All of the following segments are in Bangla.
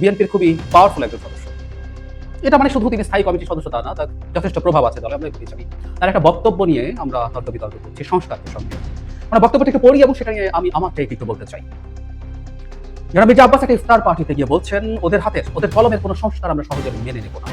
বিএনপির খুবই পাওয়ারফুল একজন সদস্য। এটা মানে শুধু তিনি স্থায়ী কমিটির সদস্য তা না, তার যথেষ্ট প্রভাব আছে দলে, আমরা তার একটা বক্তব্য নিয়ে আমরা তর্ক বিতর্ক করছি প্রসঙ্গে মানে বক্তব্যটা একটু পড়ি এবং সেটা নিয়ে আমি বলতে চাই। একটা পার্টিতে গিয়ে বলছেন, ওদের হাতে ওদের কলমের কোনো সংস্কার আমরা সহজে মেনে নেব না।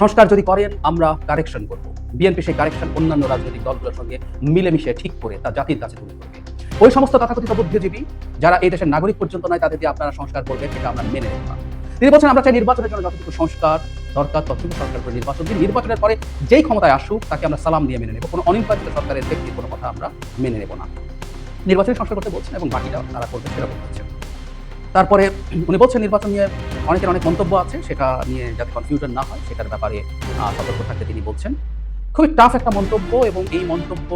সংস্কার যদি করেন, আমরা কারেকশন করব। বিএনপি সেই কারেকশন অন্যান্য রাজনৈতিক দলগুলোর সঙ্গে মিলেমিশে ঠিক করে তা জাতির কাছে তুলে ধরবে। ওই সমস্ত তথাকথিত বুদ্ধিজীবী যারা এই দেশের নাগরিক পর্যন্ত নয়, তাদের দিয়ে আপনারা সংস্কার করবেন সেটা আমরা মেনে নেব না। তিনি বলছেন, আমরা চাই নির্বাচনের জন্য যতটুকু সংস্কার দরকার, ততটুকু সরকার করে নির্বাচন দিন। নির্বাচনের পরে যেই ক্ষমতায় আসুক, তাকে আমরা সালাম দিয়ে মেনে নেব। কোনো অনির্বাচিত সরকারের ব্যক্তির কোনো কথা আমরা মেনে নেব না। নির্বাচনী সংস্কার করতে বলছেন এবং বাকিটা তারা করবে সেটা বলছেন তারপরে উনি বলছেন, নির্বাচন নিয়ে অনেকের অনেক মন্তব্য আছে, সেটা নিয়ে যাতে কনফিউশন না হয়, সেটার ব্যাপারে সতর্ক থাকতে তিনি বলছেন। খুবই টাফ একটা মন্তব্য এবং এই মন্তব্য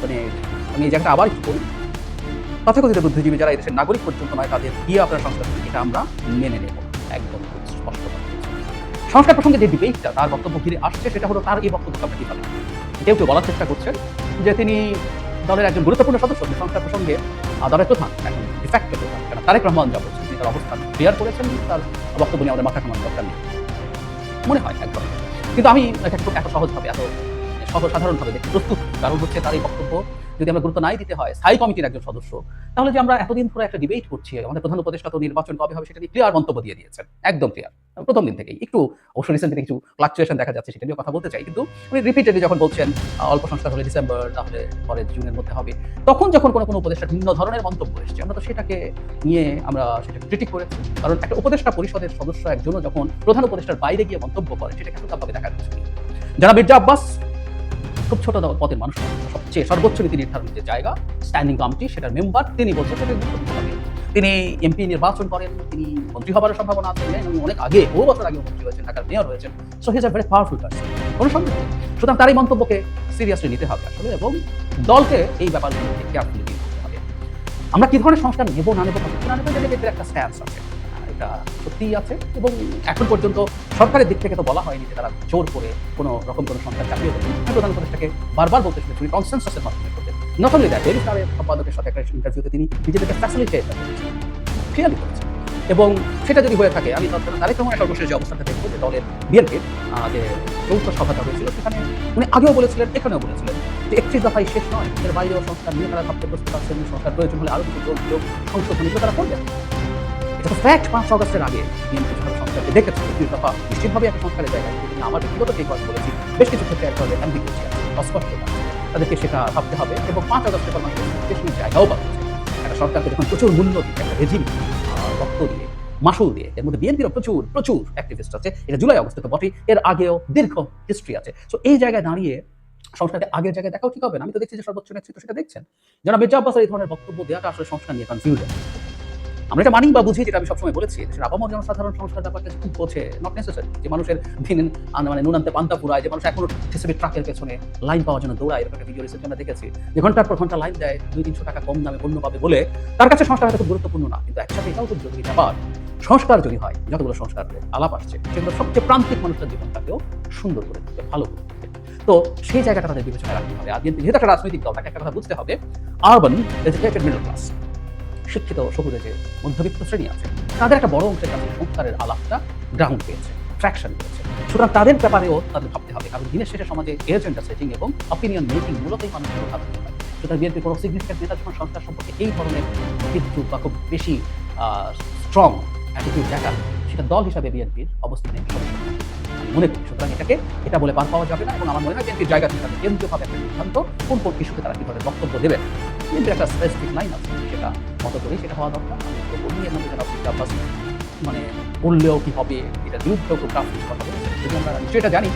মানে আমি এই জায়গাটা আবার একটু বলি তথাকথিত বুদ্ধিজীবী যারা এদেশের নাগরিক পর্যন্ত নয়, তাদের দিয়ে আপনার সংস্কার এটা আমরা মেনে নেব। একদম স্পষ্ট সংস্কার প্রসঙ্গে যে ডিবেটটা, তার বক্তব্য ঘিরে আসছে, সেটা হলো তার এই বক্তব্যটা আমরা কীভাবে কেউ কেউ বলার চেষ্টা করছেন যে তিনি দলের একজন গুরুত্বপূর্ণ সদস্য সংস্কার প্রসঙ্গে দলের প্রধান এখন ডিফ্যাক্ট প্রধান কেন? তারেক রহমান যা বলছেন তিনি তার অবস্থান ক্লিয়ার করেছেন, তার বক্তব্য নিয়ে আমাদের মাথা কামানোর দরকার নেই। মনে হয় একদম। কিন্তু আমি এটা খুব এত সহজভাবে, এত সহজ সাধারণভাবে দেখতে প্রস্তুত। কারণ হচ্ছে তার এই বক্তব্য যদি আমরা গুরুত্ব নাই দিতে হয়, স্থায়ী কমিটির একজন সদস্য, তাহলে যে আমরা এতদিন ধরে একটা ডিবেট করছি, আমাদের প্রধান উপদেষ্টা তো নির্বাচন কবে হবে সেটা নিয়ে ক্লিয়ার মন্তব্য দিয়ে দিয়েছেন, একদম ক্লিয়ার প্রথম দিন থেকেই। একটু অবশ্য রিসেন্টলি কিছু ফ্লাকচুয়েশন দেখা যাচ্ছে, সেটা নিয়ে কথা বলতে চাই, কিন্তু উনি রিপিটেডলি যখন বলছেন অল্প সংস্কার হলে ডিসেম্বর তাহলে পরে জুনের মধ্যে হবে, তখন যখন কোনো কোনো উপদেষ্টা ভিন্ন ধরনের মন্তব্য এসছে, আমরা তো সেটাকে নিয়ে আমরা সেটাকে ক্রিটিক করেছি। কারণ একটা উপদেষ্টা পরিষদের সদস্য একজনও যখন প্রধান উপদেষ্টার বাইরে গিয়ে মন্তব্য করে সেটাকে দেখা যাচ্ছে যারা মির্জা আব্বাস খুব ছোট পদের মানুষ সবচেয়ে সর্বোচ্চ নীতি নির্ধারণের যে জায়গা স্ট্যান্ডিং কমিটি সেটার মেম্বার তিনি বলছেন সেটা। তিনি এমপি নির্বাচন করেন, তিনি মন্ত্রী হবার সম্ভাবনা আছে, এবং অনেক আগে, বহু বছর আগে মন্ত্রী হয়েছেন, ঢাকার মেয়র হয়েছেন। So his a very powerful person কোনো সন্দেহ সুতরাং তার এই মন্তব্যকে সিরিয়াসলি নিতে হবে আসলে, এবং দলকে এই ব্যাপারগুলোকে কেয়ারফুলি করতে হবে। আমরা কি ধরনের সংস্কার নেব, না নেব না নেব একটা স্ট্যান্স আছে। এটা সত্যিই আছে এবং এখন পর্যন্ত সরকারের দিক থেকে তো বলা হয়নি যে তারা জোর করে কোনো রকম কোনো সংস্কার চাপিয়ে দেবেন প্রধান উপদেষ্টাকে বারবার বলতে শুনেছি কনসেন্সাসের মাধ্যমে করতেন। নট অনলি দ্যাট ডেলি সম্পাদকের সাথে একটা ইন্টারভিউতে তিনি নিজেদেরকে ফ্যাসিলিটেট করেছেন করেছেন। এবং সেটা যদি হয়ে থাকে, আমি তারেক রহমানের সর্বশেষ যে অবস্থাটা দেখব যে দলের বিএনপির যে যৌথ সভাটা হয়েছিল, সেখানে উনি আগেও বলেছিলেন, এখানেও বলেছিলেন যে একটি দফাই শেষ নয়। এর বাইরেও সংস্কার নিয়ে তারা ভাবতে প্রস্তুত আছেন, সংস্কার প্রয়োজন হলে আরও কিছু যোগ সংশোধন তারা করবেন। এটা ফ্যাক্ট পাঁচ অগস্টের আগে বিএনপি সংস্কারকে দেখেছে দুই দফা নিশ্চিতভাবে একটা সংস্কারের তিনি আমার ব্যক্তিগত কথা বলেছি বেশ কিছু ক্ষেত্রে এক ধরনের তাদেরকে সেটা ভাবতে হবে এবং পাঁচ পর মানুষের স্টেশনের জায়গাও পাচ্ছে একটা সরকারকে যখন প্রচুর মূল্য একটা রেজিম রক্ত দিয়ে, মাসুল দিয়ে, এর মধ্যে বিএনপিরও প্রচুর প্রচুর অ্যাক্টিভিস্ট আছে। এটা জুলাই অগস্টে তো এর আগেও দীর্ঘ হিস্ট্রি আছে। সো এই জায়গায় দাঁড়িয়ে সংস্কারকে আগের জায়গায় দেখাও ঠিক হবে না। আমি তো দেখছি যে সর্বোচ্চ নেতৃত্ব সেটা দেখছেন। যারা মির্জা আব্বাস এই ধরনের বক্তব্য দেওয়াটা আসলে সংস্কার নিয়ে কনফিউশন আমরা এটা মানি বা বুঝি, যেটা আমি সবসময় বলেছি দেশের আপামর জনসাধারণ সংস্কার ব্যাপারটা খুব বোঝে নট নেসেসারি যে মানুষের দিন মানে নুনান্তে পান্তা পুরায়, যে মানুষ এখনও টিসিবি ট্রাকের পেছনে লাইন পাওয়ার জন্য দৌড়ায়, এরকম একটা ভিডিও রিসেন্ট আমরা দেখেছি, যে ঘণ্টার পর ঘণ্টা লাইন দেয়, দুই তিনশো টাকা কম দামে পণ্য পাবে বলে তার কাছে সংস্কার হয়তো গুরুত্বপূর্ণ না, কিন্তু একসাথে এটাও খুব জরুরি ব্যাপার। সংস্কার যদি হয়, যতগুলো সংস্কার আলাপ আসছে, সেগুলো সবচেয়ে প্রান্তিক মানুষের জীবনটাকেও সুন্দর করে তুলবে, ভালো করে তুলবে। তো সেই জায়গাটা তাদের বিবেচনায় রাখতে হবে। আর যেহেতু একটা রাজনৈতিক দল, তাকে একটা কথা বুঝতে হবে আরবান এডুকেটেড মিডল ক্লাস শিক্ষিত সবুজে যে মধ্যবিত্ত শ্রেণি আছে, তাদের একটা বড় অংশের কাছে সংস্কারের আলাপটা গ্রাউন্ড পেয়েছে ট্র্যাকশন পেয়েছে। সুতরাং তাদের ব্যাপারেও তাদের ভাবতে হবে, কারণ দিনের শেষে সমাজে এজেন্ডা সেটিং এবং অপিনিয়ন মেকিং মূলতই মানুষের ভাবতে হয়। সুতরাং বিএনপি কোনো সিগনিফিকেন্ট নেতা যখন সংস্কার সম্পর্কে এই ধরনের বিদ্যুৎ বা খুব বেশি স্ট্রং অ্যাটিটিউড দেখান সেটা দল হিসাবে বিএনপির অবস্থানে মনে করি সুতরাং এটাকে এটা বলে পার পাওয়া যাবে না এবং আমার মনে হয় বিএনপির জায়গা থেকে তাদের কেন্দ্রীয়ভাবে একটা সিদ্ধান্ত কোন কোন ইস্যুতে তারা কীভাবে বক্তব্য দেবেন বিএনপির একটা স্পেসিফিক লাইন আছে সেটা মতো করেই সেটা হওয়া দরকার। মানে বললেও কি হবে, এটা বিরুদ্ধেও কিছু কথা যদি আমরা নিশ্চয়ই এটা জানি।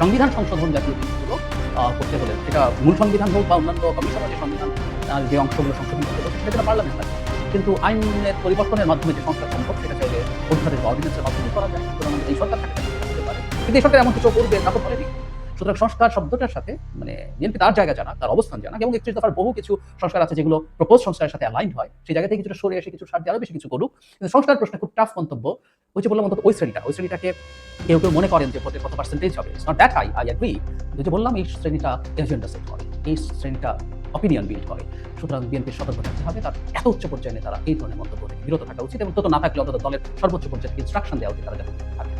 সংবিধান সংশোধন জাতীয় জিনিসগুলো করতে হলে সেটা মূল সংবিধান হোক বা অন্যান্য কমিশনের যে সংবিধান যে অংশগুলো সংশোধন করতে হবে সেটা পার্লামেন্ট থাকে কিন্তু আইনের পরিবর্তনের মাধ্যমে যে সংস্কার সম্ভব, সেটা চাইলে অধ্যাদেশ বা অর্ডিনেন্সের মাধ্যমে করা যায়। সুতরাং এই সরকার থাকে সেটা হতে পারে কিন্তু সরকার এমন কিছু করবে তা তো বলেনি সুতরাং সংস্কার শব্দটার সাথে মানে বিএনপি তার জায়গা জানা, তার অবস্থান জানা, এবং একত্রিশ দফার বহু কিছু সংস্কার আছে যেগুলো প্রপোজ সংস্কারের সাথে অ্যালাইন্ড হয়। সেই জায়গা থেকে কিছুটা সরে এসে কিছু সার আরও বেশি কিছু করুক। কিন্তু সংস্কার প্রশ্নে খুব টাফ মন্তব্য, ওই যে বললাম অন্তত ওই শ্রেণীটা, ওই শ্রেণীটাকে কেউ কেউ মনে করেন যে ভোটের কত পার্সেন্টেজ হবে। It's not that high I agree যে বললাম, এই শ্রেণীটা এজেন্ডা সেট করে, এই শ্রেণীটা অপিনিয়ন বিল্ড করে। সুতরাং বিএনপির সতর্ক থাকতে হবে, তার এত উচ্চ পর্যায়ে তারা এই ধরনের মন্তব্য থেকে বিরত থাকা উচিত, এবং তত না থাকলে অন্তত দলের সর্বোচ্চ পর্যায়ে ইনস্ট্রাকশন দেওয়া উচিত তারা যাতে থাকে